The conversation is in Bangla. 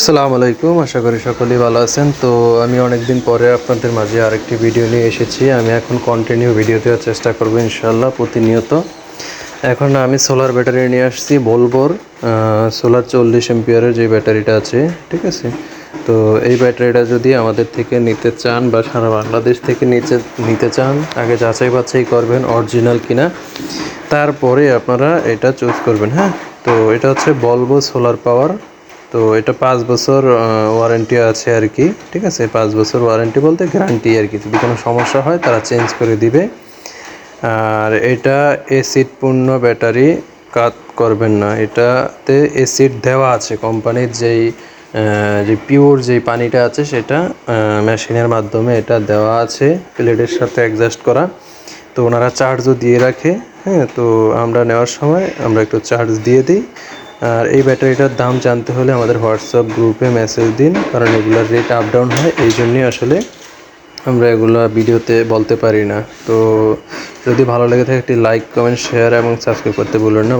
আসসালামু আলাইকুম, আশা করি সকলেই ভালো আছেন। তো আমি অনেক দিন পরে আপনাদের মাঝে আরেকটি ভিডিও নিয়ে এসেছি। আমি এখন কন্টিনিউ ভিডিও দেওয়ার চেষ্টা করব ইনশাল্লাহ প্রতিনিয়ত। এখন আমি সোলার ব্যাটারি নিয়ে আসছি ভলভোর সোলার চল্লিশ এমপিয়ারের যে ব্যাটারিটা আছে, ঠিক আছে? তো এই ব্যাটারিটা যদি আমাদের থেকে নিতে চান বা সারা বাংলাদেশ থেকে নিচে নিতে চান, আগে যাচাই বাছাই করবেন অরিজিনাল কিনা, তারপরে আপনারা এটা চুজ করবেন হ্যাঁ? তো এটা হচ্ছে বলব সোলার পাওয়ার তো এটা পাঁচ বছর ওয়ারেন্টি আছে আর কি, ঠিক আছে? পাঁচ বছর ওয়ারেন্টি বলতে গ্যারান্টি আর কি। যদি কোনো সমস্যা হয়, তারা চেঞ্জ করে দিবে। আর এটা এসিড পূর্ণ ব্যাটারি কাজ করবেন না। এটাতে এসিড দেওয়া আছে। কোম্পানির যেই যে পিওর যেই পানিটা আছে, সেটা মেশিনের মাধ্যমে এটা দেওয়া আছে। প্লেটের সাথে অ্যাডজাস্ট করা। তো ওনারা চার্জও দিয়ে রাখে। হ্যাঁ তো আমরা নেওয়ার সময় আমরা একটু চার্জ দিয়ে দিই। আর এই ব্যাটারিটার দাম জানতে হলে আমাদের হোয়াটসঅ্যাপ গ্রুপে মেসেজ দিন, কারণ এগুলোর রেট আপ ডাউন হয়, এই জন্যই আসলে আমরা এগুলো ভিডিওতে বলতে পারি না। তো যদি ভালো লেগে থাকে একটি লাইক কমেন্ট শেয়ার এবং সাবস্ক্রাইব করতে ভুলবেন না।